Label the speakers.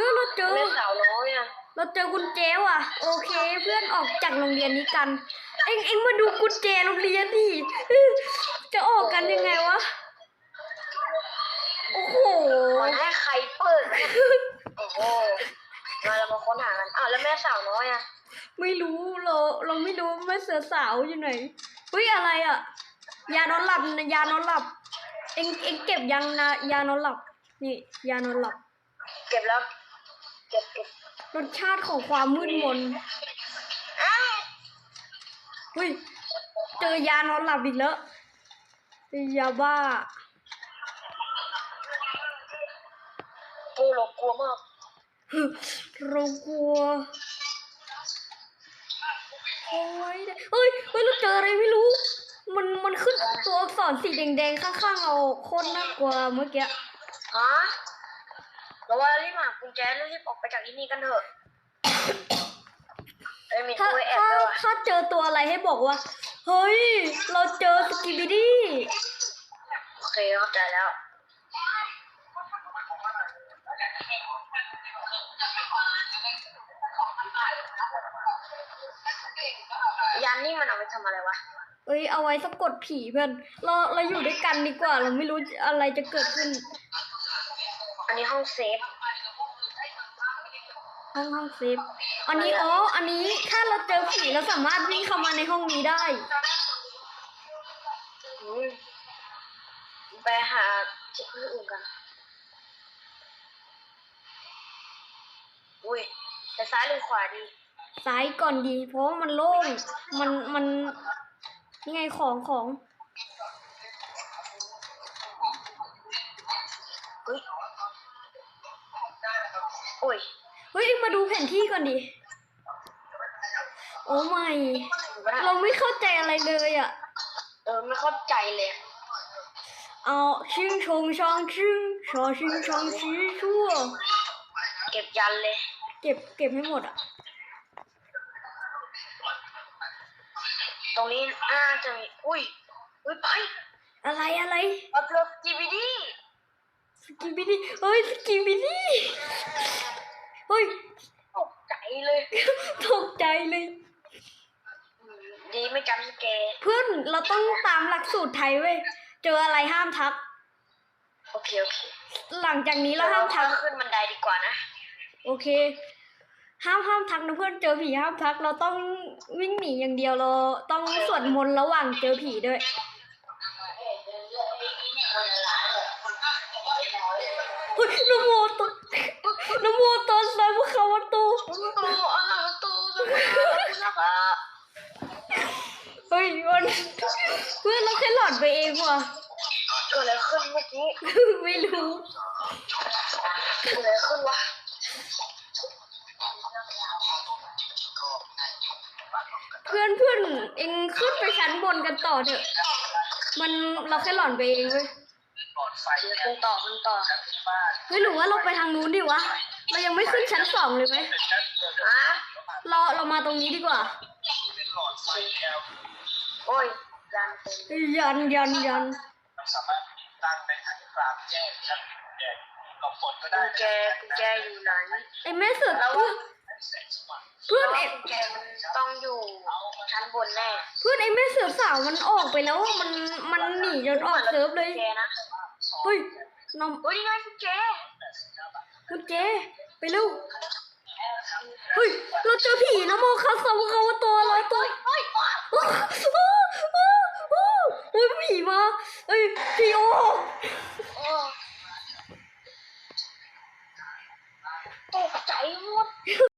Speaker 1: ฮ้ยเราเจอ
Speaker 2: แม่สาวน้อยอะ
Speaker 1: เราเจอกุญแจว่ะ โอเคเพื่อนออกจากโรงเรียนนี้กัน เอ็งเอ็งมาดูกุญแจโรงเรียนดิจะออกกันยังไงวะ โอ้โห
Speaker 2: มันให้ใครเปิดเนี่ยโอ้โหมาเรามาค้นหากันอ้าวแล้วแม่สาวน้อยอะ
Speaker 1: ไม่รู้เราเราไม่รู้ว่าเสือสาวอยู่ไหนเฮ้ยอะไรอะ ยานอนหลับนะยานอนหลับ เอ็งเอ็งเก็บยังนะยานอนหลับ นี่ ยานอนหลับ
Speaker 2: เก็บแล้ว เก็บเก็บ
Speaker 1: รสชาติของความมืดมน
Speaker 2: อ้าว
Speaker 1: เฮ้ยเจอยานอนหลับอีกแล้วยาบ้า
Speaker 2: ปูหลงกลัวมาก
Speaker 1: เรากลัวโอ้ยเฮ้ยเฮ้ยเราเจออะไรไม่รู้ มันมันขึ้นตัวอักษรสีแดงๆข้างๆเราโคตรน่ากลัวเมื่อกี้
Speaker 2: ฮะ เราว่ารีบหากุญแจแล้วรีบออกไปจากที่นี่กันเถอะเอ้ยมี
Speaker 1: ถ้า
Speaker 2: ตัวแอบ
Speaker 1: ถ้า
Speaker 2: ด้วยว่ะ
Speaker 1: ถ้าเจอตัวอะไรให้บอกว่า เฮ้ย เราเจอสกิบิดี้
Speaker 2: โอเคเข้าใจแล้วยันนี่มันเอาไปทำอะไรวะ
Speaker 1: เอ้ยเอาไว้สะกดผีเพื่อนเราเราอยู่ด้วยกันดีกว่า เราไม่รู้อะไรจะเกิดขึ้น
Speaker 2: อันนี้ห้องเซฟ
Speaker 1: ห้องห้องเซฟ อันนี้อ๋อ อันนี้ถ้าเราเจอผีเราสามารถวิ่งเข้ามาในห้องนี้ได้
Speaker 2: อืมไปหาที่อื่นกัน อุ้ยไปซ้ายหรือขวาดี
Speaker 1: ซ้ายก่อนดี เพราะว่ามันโล่ง มันมันนี่ไงของของ
Speaker 2: เฮ้ย โอ้ย
Speaker 1: เฮ้ยมาดูแผนที่ก่อนดิ โอ้ไม่ เราไม่เข้าใจอะไรเลยอะ
Speaker 2: เออไม่เข้าใจเลย
Speaker 1: เอาชิงชงช่องชิงชอชิงช่องชีชั่ว
Speaker 2: เก็บยันเลย
Speaker 1: เก็บเก็บให้หมดอะ
Speaker 2: ตรงนี้น่าจะมีอุ้ยอุ้ยไป
Speaker 1: อะไรอะไร
Speaker 2: อัพโหลดจีบีดี
Speaker 1: สกิบิดี้เฮ้ยสกิบิดี้เฮ้ย
Speaker 2: ตกใจเลย
Speaker 1: ตกใจเลย
Speaker 2: อืมดีไม่จำสเกร์
Speaker 1: เพื่อนเราต้องตามหลักสูตรไทยเว้ยเจออะไรห้ามทัก
Speaker 2: โอเคโอเค
Speaker 1: หลังจากนี้เราห้ามทัก
Speaker 2: ขึ้นบันไดดีกว่านะ
Speaker 1: โอเค ห้ามห้ามทักนะเพื่อนเจอผีห้ามทัก เราต้องวิ่งหนีอย่างเดียวเรา ต้องสวดมนต์ระหว่างเจอผีด้วย เฮ้ยนโมตสนโมตสสามุขาวะโต
Speaker 2: ตูอะตูตูนะคะ
Speaker 1: เฮ้ยมันเพื่อนเราแค่หลอดไปเองว่ะ
Speaker 2: เกิดอะไรขึ้นเมื่อกี้
Speaker 1: ไม่รู้
Speaker 2: เกิดอะไรขึ้นวะ
Speaker 1: เพื่อนเพื่อนเองขึ้นไปชั้นบนกันต่อเถอะ มันเราแค่หลอนไปเองเว้ย
Speaker 2: ขึ้นต่อขึ้นต่อ
Speaker 1: เฮ้ยหรือว่าเราไปทางนู้นดีวะ เรายังไม่ขึ้นชั้นสองเลยไหม
Speaker 2: อะ
Speaker 1: เราเรามาตรงนี้ดีกว่า
Speaker 2: โอ้ยยันเต็ม
Speaker 1: ยันยันยัน
Speaker 3: สามารถตั้งในทางกลางแจ้งครับแจ้งหลบฝนก็
Speaker 2: กุ
Speaker 3: ได้
Speaker 2: ญแจกุญแจอยู่ไหน
Speaker 1: ไอ้แม่เสือก
Speaker 2: แล้วว่า
Speaker 1: เพื่อนเพื่อน
Speaker 2: แล้ว
Speaker 1: ไอ้
Speaker 2: กุญแจมันต้องอยู่ชั้นบนแน่
Speaker 1: เพื่อนไอ้แม่เสือสาวมันออกไปแล้วอะมันมันหนีจนออกเซิร์ฟเลย
Speaker 2: กุญแจนะ
Speaker 1: เฮ้ย น้อง
Speaker 2: โอ้ยนี่ไงกุญแจ
Speaker 1: กุญแจไปเร็วเฮ้ยเราเจอผีนะโมคาสาวเขาตัวอะไรตัว
Speaker 2: เฮ้ยว้าว
Speaker 1: โอ้โอ้โอ้โอ้โอ้ยผีมาเอ้ยผีโอ
Speaker 2: โอ้ตกใจหมด